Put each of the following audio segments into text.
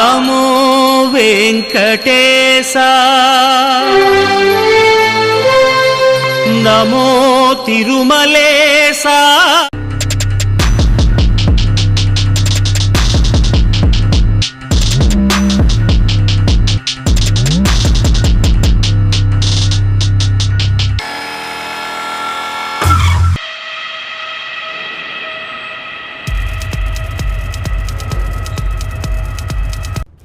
నమో వెంకటేశ. నమో తిరుమలేశ.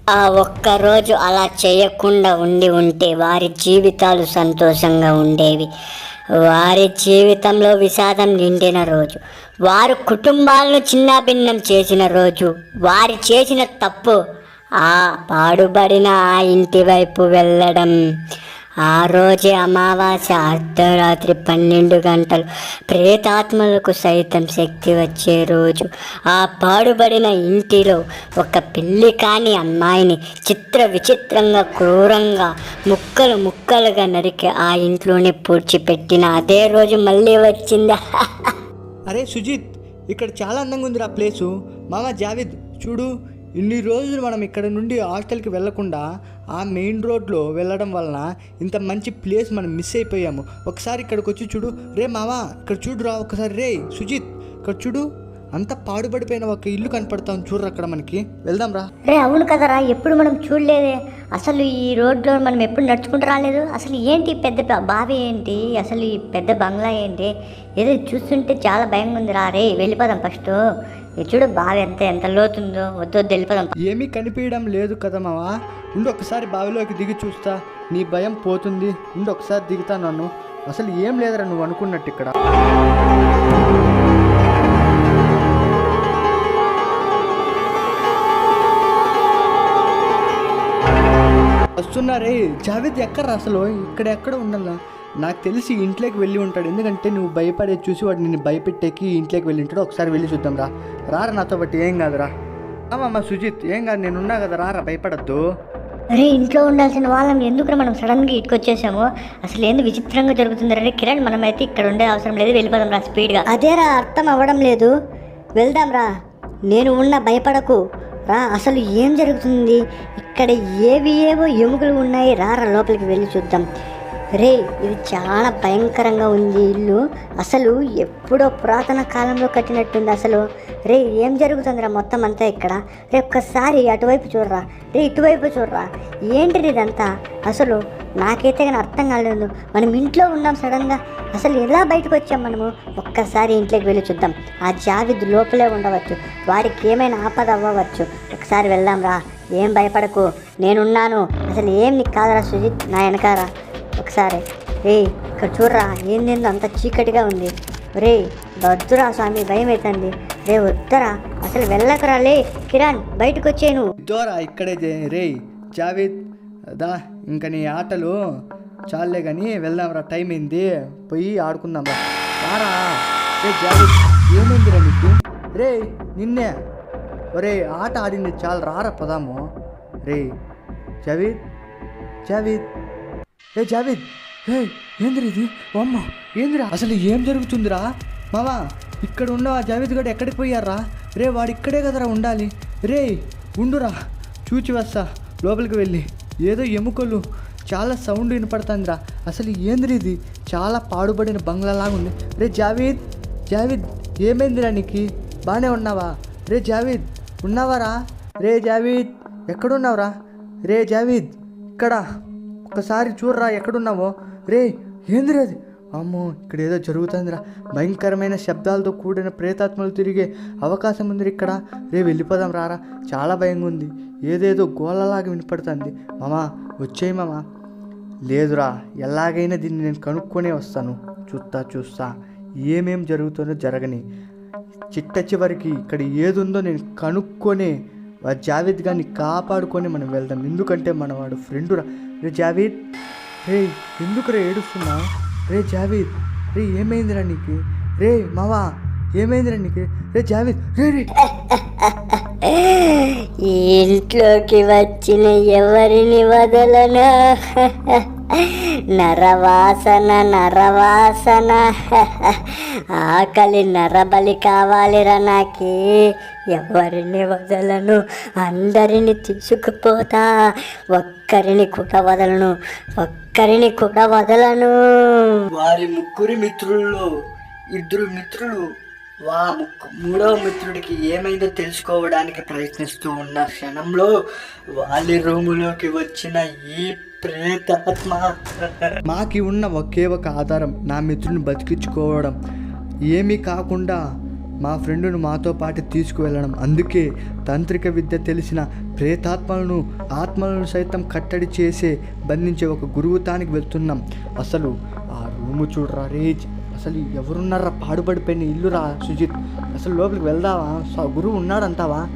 ఆ ఒక్కరోజు అలా చేయకుండా ఉండి ఉంటే వారి జీవితాలు సంతోషంగా ఉండేవి. వారి జీవితంలో విషాదం నిండిన రోజు వారు కుటుంబాలను చిన్నాభిన్నం చేసిన రోజు వారి చేసిన తప్పు ఆ పాడుబడిన ఆ ఇంటి వైపు వెళ్ళడం ఆ రోజే అమావాస్య అర్ధరాత్రి పన్నెండు గంటలు ప్రేతాత్మలకు సైతం శక్తి వచ్చే రోజు. ఆ పాడుబడిన ఇంటిలో ఒక పెళ్ళి కాని అమ్మాయిని చిత్ర విచిత్రంగా క్రూరంగా ముక్కలు ముక్కలుగా నరికి ఆ ఇంట్లోనే పూడ్చిపెట్టిన అదే రోజు మళ్ళీ వచ్చిందా. అరే సుజిత్ ఇక్కడ చాలా అందంగా ఉందిరా ప్లేసు. మామ జావిద్ చూడు ఇన్ని రోజులు మనం ఇక్కడ నుండి హాస్టల్కి వెళ్ళకుండా ఆ మెయిన్ రోడ్లో వెళ్ళడం వలన ఇంత మంచి ప్లేస్ మనం మిస్ అయిపోయాము. ఒకసారి ఇక్కడికి వచ్చి చూడు. రే మావా ఇక్కడ చూడురా ఒకసారి రే సుజిత్ ఇక్కడ చూడు. అంత పాడుపడిపోయిన ఒక ఇల్లు కనపడతాం చూడరా అక్కడ మనకి. వెళ్దాం రా రే అవును కదరా ఎప్పుడు మనం చూడలేదే. అసలు ఈ రోడ్లో మనం ఎప్పుడు నడుచుకుంటూ రాలేదు? అసలు ఏంటి పెద్ద బావి ఏంటి? అసలు ఈ పెద్ద బంగ్లా ఏంటి? ఏదో చూస్తుంటే చాలా భయంగా ఉంది రా రే వెళ్ళిపోదాం ఫస్ట్. చూడు బావి ఎంత ఎంత లోతుందో వద్దు వద్దు వెళ్ళిపోదాం ఏమీ కనిపించడం లేదు కదా మావా. ఉండి ఒకసారి బావిలోకి దిగి చూస్తా. నీ భయం పోతుంది. ఉండి ఒకసారి దిగుతా నన్ను. అసలు ఏం లేదురా నువ్వు అనుకున్నట్టు ఇక్కడ. వస్తున్నారే జావేద్ ఎక్కడ అసలు? ఇక్కడ ఎక్కడ ఉండాలా? నాకు తెలిసి ఇంట్లోకి వెళ్ళి ఉంటాడు. ఎందుకంటే నువ్వు భయపడే చూసి వాడు నిన్ను భయపెట్టేకి ఇంట్లోకి వెళ్ళి ఉంటాడు. ఒకసారి వెళ్ళి చూద్దాం రా. రారా నాతో బట్టి ఏం కాదురా అమ్మమ్మ సుజిత్ ఏం కాదు నేను ఉన్నా కదా రారా భయపడద్దు. అరే ఇంట్లో ఉండాల్సిన వాళ్ళం ఎందుకు మనం సడన్గా ఇటుకొచ్చేసాము అసలు ఏంది విచిత్రంగా జరుగుతుంది రే కిరణ్ మనం అయితే ఇక్కడ ఉండే అవసరం లేదు వెళ్ళిపోదాం రా స్పీడ్గా. అదేరా అర్థం అవ్వడం లేదు. వెళ్దాం రా. నేను ఉన్న భయపడకు. రా అసలు ఏం జరుగుతుంది? ఇక్కడ ఏవి ఏవో ఎముకలు ఉన్నాయి. రా రా లోపలికి వెళ్ళి చూద్దాం. రే ఇది చాలా భయంకరంగా ఉంది ఇల్లు. అసలు ఎప్పుడో పురాతన కాలంలో కట్టినట్టుంది అసలు. రే ఏం జరుగుతుందిరా మొత్తం అంతా ఇక్కడ? రే ఒక్కసారి అటువైపు చూడరా. రే ఇటువైపు చూడరా. ఏంటిది ఇదంతా? అసలు నాకైతే కానీ అర్థం కాలేదు. మనం ఇంట్లో ఉన్నాం సడన్గా. అసలు ఎలా బయటకు వచ్చాం మనము? ఒక్కసారి ఇంట్లోకి వెళ్ళి చూద్దాం. ఆ జావిద్ లోపలే ఉండవచ్చు. వాడికి ఏమైనా ఆపద అవ్వవచ్చు. ఒకసారి వెళ్దాం రా ఏం భయపడకు. నేనున్నాను. అసలు ఏం నీకు కాదరా సుజిత్. నా వెనకారా ఒకసారి. రే ఇక్కడ చూడరా ఏందేందో అంత చీకటిగా ఉంది. రే వద్దురా స్వామి భయం అవుతుంది రే వద్దురా అసలు వెళ్ళకరా లే కిరణ్ బయటకు వచ్చాను జోరా ఇక్కడే రే జావేద్ దా ఇంకా నీ ఆటలు చాలే కానీ వెళ్దాం రా టైం అయింది. పోయి ఆడుకుందాం రారా. రే జావేద్ ఏమైందిరా నీకు? రే నిన్నే. ఒరే ఆట ఆడింది చాలు రారా పదాము. రే జావేద్ జావేద్. ఏ జావేద్ ఏ ఏందిరా ఇది? అమ్మ ఏందిరా? అసలు ఏం జరుగుతుందిరా? మామా ఇక్కడ ఉన్న ఆ జావేద్ గడు ఎక్కడికి పోయారా రే వాడు ఇక్కడే కదరా ఉండాలి. రే ఉండురా. చూచి వస్తా లోపలికి వెళ్ళి. ఏదో ఎముకలు చాలా సౌండ్ వినపడుతుందిరా. అసలు ఏందిరా ఇది? చాలా పాడుబడిన బంగ్లాలాగా ఉంది. రే జావేద్ జావేద్ ఏమైందిరా నీకు? బాగానే ఉన్నావా? రే జావేద్ ఉన్నావారా? రే జావీద్ ఎక్కడున్నావురా? రే జావీద్ ఇక్కడ. ఒకసారి చూడరా ఎక్కడున్నావో? రే ఏందిరా అది? అమ్మో ఇక్కడ ఏదో జరుగుతుందిరా. భయంకరమైన శబ్దాలతో కూడిన ప్రేతాత్మలు తిరిగే అవకాశం ఉంది ఇక్కడ. రే వెళ్ళిపోదాం రారా. చాలా భయంగా ఉంది. ఏదేదో గోళలాగా వినపడుతుంది. మామా వచ్చేయి మామా. లేదురా ఎలాగైనా దీన్ని నేను కనుక్కొనే వస్తాను. చూస్తా చూస్తా. ఏమేం జరుగుతుందో జరగని. చిట్ట చివరికి ఇక్కడ ఏదుందో నేను కనుక్కొని జావేద్ గారిని కాపాడుకొని మనం వెళ్దాం. ఎందుకంటే మనవాడు ఫ్రెండు రా రే జావీద్ రే ఎందుకు రే ఏడుస్తున్నా? రే జావీద్ రే ఏమైందిరా నీకు? రే మావా ఏమైందిరా నీకు? రే జావీద్ రే రే. ఇంట్లోకి వచ్చిన ఎవరిని వదలనా? నరవాసన నరవాసన. ఆకలి నరబలి కావాలిరా నాకి. ఎవరిని వదలను? అందరిని తీసుకుపోతా. ఒక్కరిని కూడా వదలను. ఒక్కరిని కూడా వదలను. వారి ముగ్గురి మిత్రుల్లో ఇద్దరు మిత్రులు వా మూడవ మిత్రుడికి ఏమైందో తెలుసుకోవడానికి ప్రయత్నిస్తూ ఉన్న క్షణంలో వాళ్ళ రూములోకి వచ్చిన ఈ ప్రేతాత్మ. మాకి ఉన్న ఒకే ఒక ఆధారం నా మిత్రుని బతికించుకోవడం. ఏమీ కాకుండా మా ఫ్రెండ్ను మాతో పాటు తీసుకువెళ్ళడం. అందుకే తాంత్రిక విద్య తెలిసిన ప్రేతాత్మలను ఆత్మలను సైతం కట్టడి చేసే బంధించే ఒక గురువు తానికి వెళ్తున్నాం. అసలు ఆ రూము చూడరా రేజ్ అసలు ఎవరున్నారా? పాడుపడిపోయిన ఇల్లురా సుజిత్. అసలు లోపలికి వెళ్దావా? స- గురువు ఉన్నాడంటావా?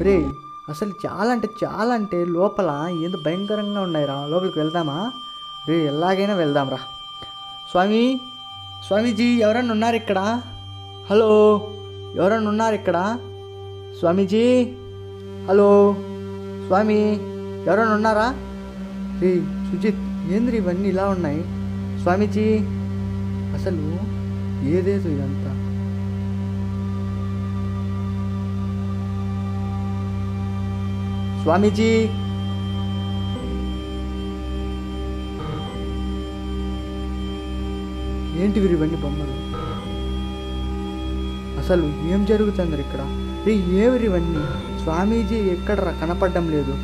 రే అసలు చాలా అంటే చాలా అంటే లోపల ఏదో భయంకరంగా ఉన్నాయిరా. లోపలికి వెళ్దామా? రే ఎలాగైనా వెళ్దాంరా. స్వామి స్వామీజీ ఎవరన్నా ఉన్నారు ఇక్కడ? హలో ఎవరన్నా ఉన్నారు ఇక్కడ? స్వామీజీ హలో స్వామి ఎవరన్నా ఉన్నారా? రే సుజిత్ ఏంద్రి ఇవన్నీ ఇలా ఉన్నాయి? స్వామీజీ అసలు ఏదేదో ఇదంతా? స్వామీజీ. ఏంటి వీరు ఇవన్నీ బొమ్మలు? అసలు ఏం జరుగుతుంది ఇక్కడ? రే ఏమిరి ఇవన్నీ? స్వామీజీ ఎక్కడ కనపడడం లేదు.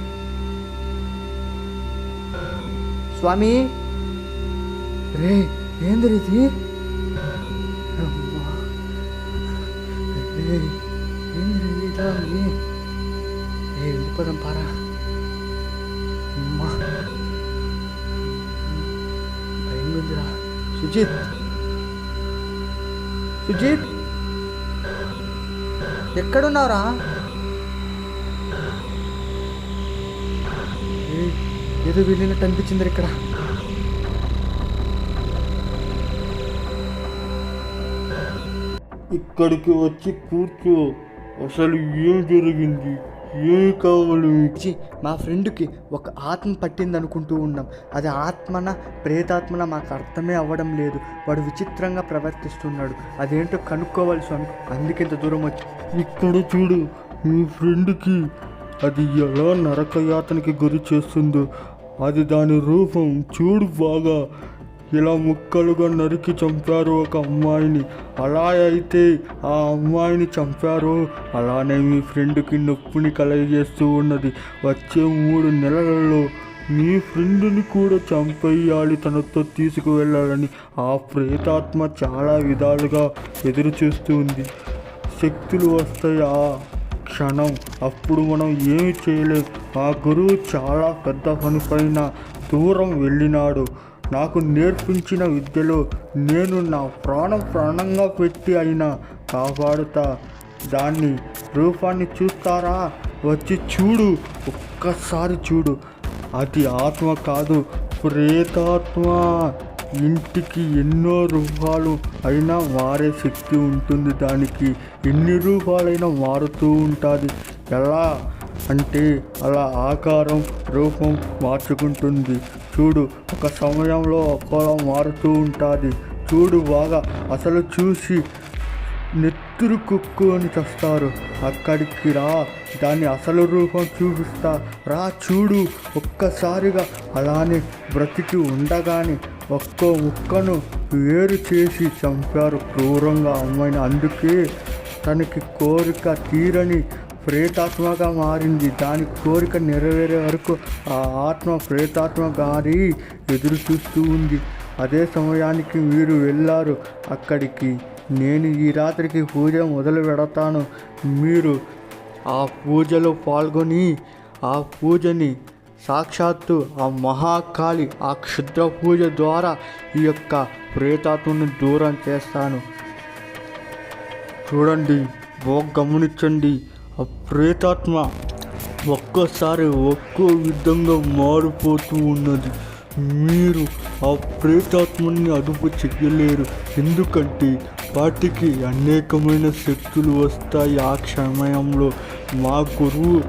స్వామి! రే ఏంది ఇది? ఏంది ఇలా వెళ్ళిపోదాం పారా. అమ్మా. భయంగా ఉందిరా సుజిత్. సుజిత్. ఎక్కడున్నావురా? ఏ, ఏదో వెళ్ళినట్టు అనిపించింది ఇక్కడ. ఇక్కడికి వచ్చి కూర్చో. అసలు ఏం జరిగింది? ఏం కావాలి మా ఫ్రెండ్కి ఒక ఆత్మ పట్టింది అనుకుంటూ ఉన్నాం. అది ఆత్మన ప్రేతాత్మన మాకు అర్థమే అవ్వడం లేదు. వాడు విచిత్రంగా ప్రవర్తిస్తున్నాడు. అదేంటో కనుక్కోవాలి స్వామి. అందుకే ఇంత దూరం వచ్చి ఇక్కడ చూడు మీ ఫ్రెండ్కి అది ఎలా నరకయాతనకి గురి చేస్తుందో. అది దాని రూపం చూడు బాగా. ఇలా ముక్కలుగా నరికి చంపారు ఒక అమ్మాయిని. అలా అయితే ఆ అమ్మాయిని చంపారు. అలానే మీ ఫ్రెండ్కి నొప్పిని కలగజేస్తూ ఉన్నది. వచ్చే మూడు నెలలలో మీ ఫ్రెండ్ని కూడా చంపేయాలి తనతో తీసుకువెళ్ళాలని ఆ ప్రేతాత్మ చాలా విధాలుగా ఎదురు చూస్తుంది శక్తులు వస్తాయి ఆ క్షణం. అప్పుడు మనం ఏమి చేయలేం. ఆ గురువు చాలా పెద్ద పనిపైన దూరం వెళ్ళినాడు. నాకు నేర్పించిన విద్యలో నేను నా ప్రాణం ప్రాణంగా పెట్టి అయినా కాపాడుతా. దాన్ని రూపాన్ని చూస్తారా? వచ్చి చూడు ఒక్కసారి చూడు. అది ఆత్మ కాదు ప్రేతాత్మ. ఇంటికి ఎన్నో రూపాలు అయినా మారే శక్తి ఉంటుంది దానికి. ఎన్ని రూపాలైనా మారుతూ ఉంటుంది. ఎలా? అంటే అలా ఆకారం రూపం మార్చుకుంటుంది. చూడు ఒక సమయంలో ఒక్కోలా మారుతూ ఉంటుంది. చూడు బాగా అసలు చూసి నెత్తురు కుక్కు అని చస్తారు. అక్కడికి రా దాని అసలు రూపం చూపిస్తా. రా చూడు ఒక్కసారిగా అలానే బ్రతికి ఉండగానే ఒక్కో ముక్కను వేరు చేసి చంపారు క్రూరంగా అమ్మాయిని. అందుకే తనకి కోరిక తీరని ప్రేతాత్మగా మారింది. దాని కోరిక నెరవేరే వరకు ఆ ఆత్మ ప్రేతాత్మ గారి ఎదురు చూస్తూ ఉంది. అదే సమయానికి మీరు వెళ్ళారు. అక్కడికి నేను ఈ రాత్రికి పూజ మొదలు పెడతాను. మీరు ఆ పూజలో పాల్గొని ఆ పూజని సాక్షాత్తు ఆ మహాకాళి ఆ క్షుద్ర పూజ ద్వారా ఈ యొక్క ప్రేతాత్మను దూరం చేస్తాను. చూడండి బాగా గమనించండి ఆ ప్రేతాత్మ ఒక్కోసారి ఒక్కో విధంగా మారిపోతూ ఉన్నది. మీరు ఆ ప్రేతాత్మని అదుపు చెయ్యలేరు. ఎందుకంటే వాటికి అనేకమైన శక్తులు వస్తాయి. ఆ సమయంలో మా గురువు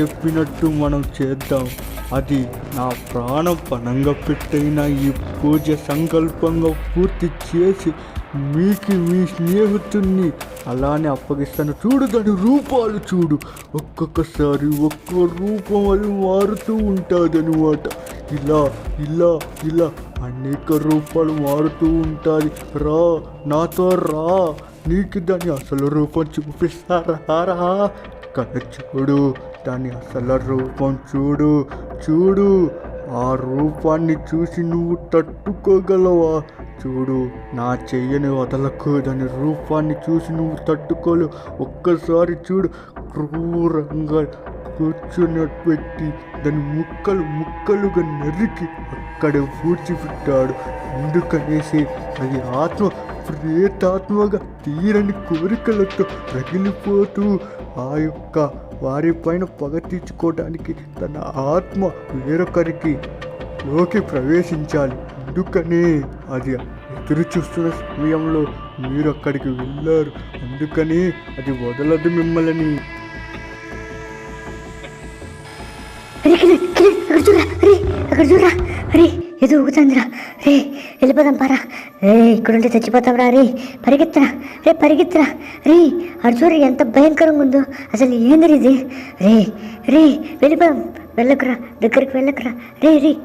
చెప్పినట్టు మనం చేద్దాం. అది నా ప్రాణం పణంగా పెట్టైన ఈ పూజ సంకల్పంగా పూర్తి చేసి మీకు మీ స్నేహితుణ్ణి అలానే అప్పగిస్తాను. చూడు దాని రూపాలు చూడు. ఒక్కొక్కసారి ఒక్కో రూపం అది మారుతూ ఉంటుంది అనమాట ఇలా ఇలా ఇలా అనేక రూపాలు మారుతూ ఉంటుంది. రా నాతో రా. నీకు దాని అసలు రూపం చూపిస్తారా? రా. కదా చూడు. దాని అసలు రూపం చూడు. చూడు. ఆ రూపాన్ని చూసి నువ్వు తట్టుకోగలవా? చూడు నా చెయ్యని వదలకు దాని రూపాన్ని చూసి నువ్వు తట్టుకోలేవు. ఒక్కసారి చూడు క్రూరంగా కూర్చుని పెట్టి దాని ముక్కలు ముక్కలుగా నరికి అక్కడే పూడ్చిపెట్టాడు ఎందుకనేసి అది ఆత్మ ప్రేతాత్మగా తీరని కోరికలతో రగిలిపోతూ ఆ యొక్క వారిపైన పగ తీర్చుకోవడానికి తన ఆత్మ వేరొకరికి లోకి ప్రవేశించాలి. అందుకనే అది ఎదురు చూస్తున్న సమయంలో మీరు అక్కడికి వెళ్ళారు. అందుకని అది వదలదు మిమ్మల్ని. అరే అక్కడ చూడరా అరే అక్కడ చూడరా అరే. ఏదో ఊగుతుందిరా. రే వెళ్ళిపోదాం పారా. రే ఇక్కడుంటే చచ్చిపోతాం రా రే పరిగెత్తరా. రే పరిగెత్తరా. రే అటు ఎంత భయంకరంగా ఉందో. అసలు ఏంది ఇది? రే రే వెళ్ళిపోదాం. వెళ్ళకురా దగ్గరికి వెళ్ళకురా. రే రే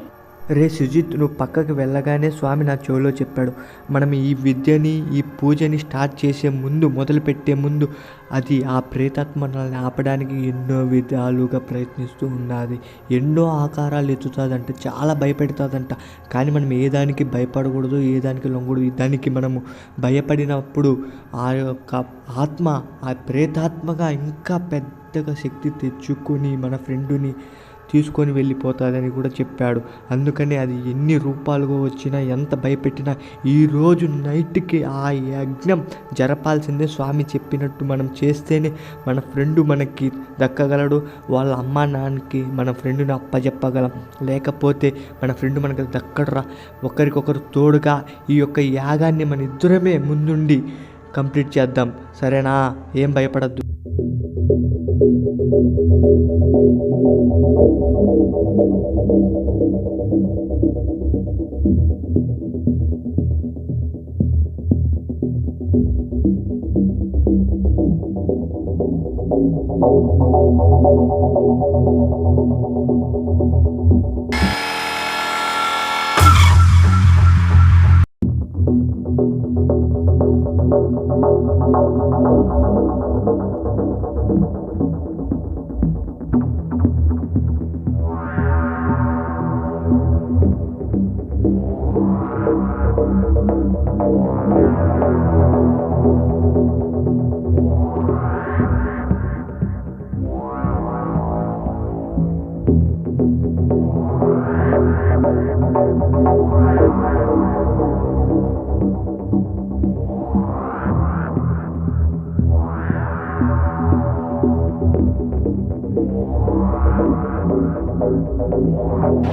రే సుజిత్ నువ్వు పక్కకి వెళ్ళగానే స్వామి నా చెవిలో చెప్పాడు. మనం ఈ విద్యని ఈ పూజని స్టార్ట్ చేసే ముందు మొదలుపెట్టే ముందు అది ఆ ప్రేతాత్మ మనల్ని ఆపడానికి ఎన్నో విధాలుగా ప్రయత్నిస్తూ ఉన్నది. ఎన్నో ఆకారాలు ఎత్తుతుందంట చాలా భయపెడుతుందంట. కానీ మనం ఏ దానికి భయపడకూడదు ఏ దానికి లొంగకూడదు దానికి మనము భయపడినప్పుడు ఆ యొక్క ఆత్మ ఆ ప్రేతాత్మగా ఇంకా పెద్దగా శక్తి తెచ్చుకొని మన ఫ్రెండుని తీసుకొని వెళ్ళిపోతుందని కూడా చెప్పాడు. అందుకని అది ఎన్ని రూపాలుగా వచ్చినా ఎంత భయపెట్టినా ఈరోజు నైట్కి ఆ యజ్ఞం జరపాల్సిందే స్వామి చెప్పినట్టు మనం చేస్తేనే మన ఫ్రెండ్ మనకి దక్కగలడు వాళ్ళ అమ్మా నాన్నకి మన ఫ్రెండ్ని అప్పచెప్పగలం లేకపోతే మన ఫ్రెండ్ మనకి దక్కడరా. ఒకరికొకరు తోడుగా ఈ యొక్క యాగాన్ని మన ఇద్దరమే ముందుండి కంప్లీట్ చేద్దాం. సరేనా? ఏం భయపడద్దు. రే, రే,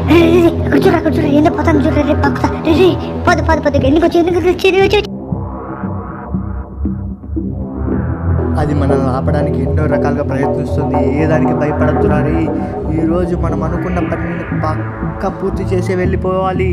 రే, అక్కడ చూడ అక్కడ చూడ ఏందో పోతాను చూడ రే పక్కత రే రే పద పద పద ఎందుకు వచ్చి ఎందుకు వచ్చి వచ్చి అది మనల్ని ఆపడానికి ఎన్నో రకాలుగా ప్రయత్నిస్తుంది. ఏ దానికి భయపడుతున్నారు ఈరోజు మనం అనుకున్న పనిని పక్క పూర్తి చేసి వెళ్ళిపోవాలి.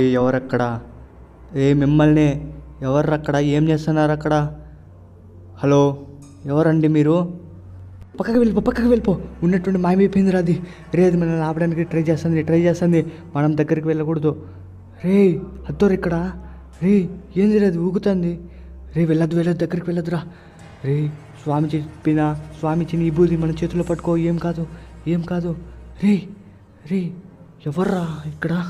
ఎవరక్కడ? ఏ మిమ్మల్ని ఎవరు అక్కడ ఏం చేస్తున్నారు అక్కడ హలో ఎవరండి మీరు? పక్కకి వెళ్ళిపో పక్కకి వెళ్ళిపో. ఉన్నట్టుండి మాయమైపోయిందిరా రాది. రే అది మనల్ని ఆపడానికి ట్రై చేస్తుంది ట్రై చేస్తుంది. మనం దగ్గరికి వెళ్ళకూడదు. రే అద్దోరు ఇక్కడ. రే ఏంది అది ఊగుతుంది. రే వెళ్ళదు వెళ్ళదు దగ్గరికి వెళ్ళదురా రే. స్వామి చెప్పిన స్వామి చిన్న ఈ బూది మన చేతిలో పట్టుకో ఏం కాదు ఏం కాదు. రే రే ఎవర్రా ఇక్కడ?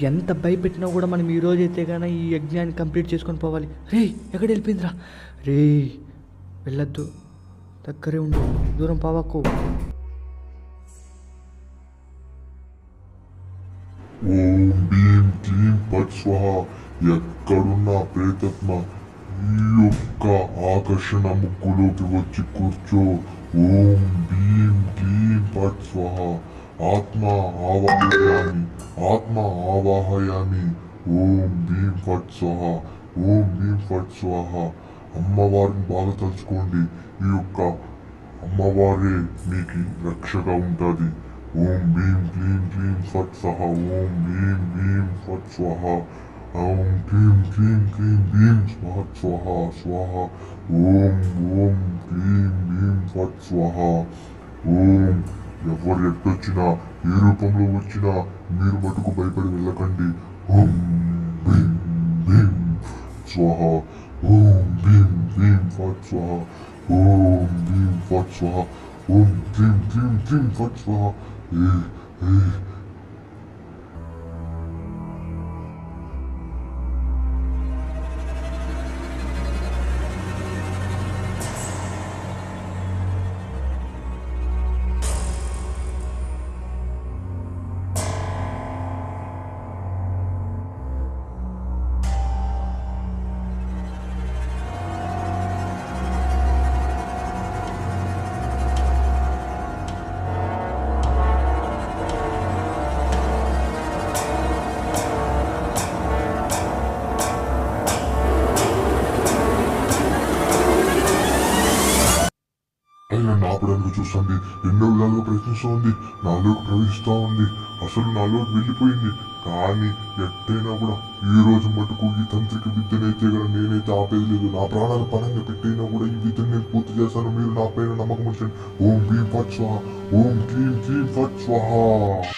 ఎంత భయపెట్టినా కూడా మనం ఈ రోజు అయితే కానీ ఈ యజ్ఞాన్ని కంప్లీట్ చేసుకొని పోవాలి. రే ఎక్కడ వెళ్ళిపోయిందిరా? రే వెళ్ళొద్దు. దగ్గరే ఉండు. దూరం పావకు. ఓం భీం క్లీం పట్ స్వహ. ఎక్కడున్న ప్రేతత్మ ఈ యొక్క ఆకర్షణ ముక్కులోకి వచ్చి కూర్చో. ఓం భీం క్లీం పట్ స్వహ. ఆత్మ ఆవాహయామి ఆత్మ ఆవాహయామి ఓం భీం ఫట్ స్వహ ఓం భీం ఫట్ స్వహ అమ్మవారిని బాగా తలుచుకోండి ఈ యొక్క అమ్మవారే మీకు రక్షగా ఉంటుంది ఓం భీం క్లీం క్లీం ఫట్ సహ ఓం భీం భీం ఫట్ స్వహ ఓం క్లీం క్లీం క్లీం భీం స్వహ స్వహ స్వహ ఓం ఓం క్లీం భీం ఫట్ స్వహ ఓం ఎవరు ఎట్టొచ్చినా ఏ రూపంలో వచ్చినా మీరు మటుకు భయపడి వెళ్ళకండి. ఓం భీం భీం స్వాహ. ఓం భీం భీం ఫట్ స్వాహ. ఓం భీం ఫట్ స్వాహ. ఓం భీం భీం భీం ఫట్ స్వాహ. ఏ ఏ. నన్ను చూస్తుంది. ఎన్నో విధాలుగా ప్రయత్నిస్తూ ఉంది నాలోకి ప్రవేశిస్తూ ఉంది. అసలు నాలోకి వెళ్ళిపోయింది. కానీ ఎట్టయినా కూడా ఈ రోజు మటుకు ఈ తంత్రిక విద్యనైతే కూడా నేనైతే ఆపేది లేదు. నా ప్రాణాలు పరంగా పెట్టైనా కూడా ఈ విద్యను నేను పూర్తి చేస్తాను. మీరు నా పైన నమ్మకం ఉంచండి. ఓం భీం ఫట్ స్వాహ. ఓం క్లీం క్లీం ఫట్ స్వాహ.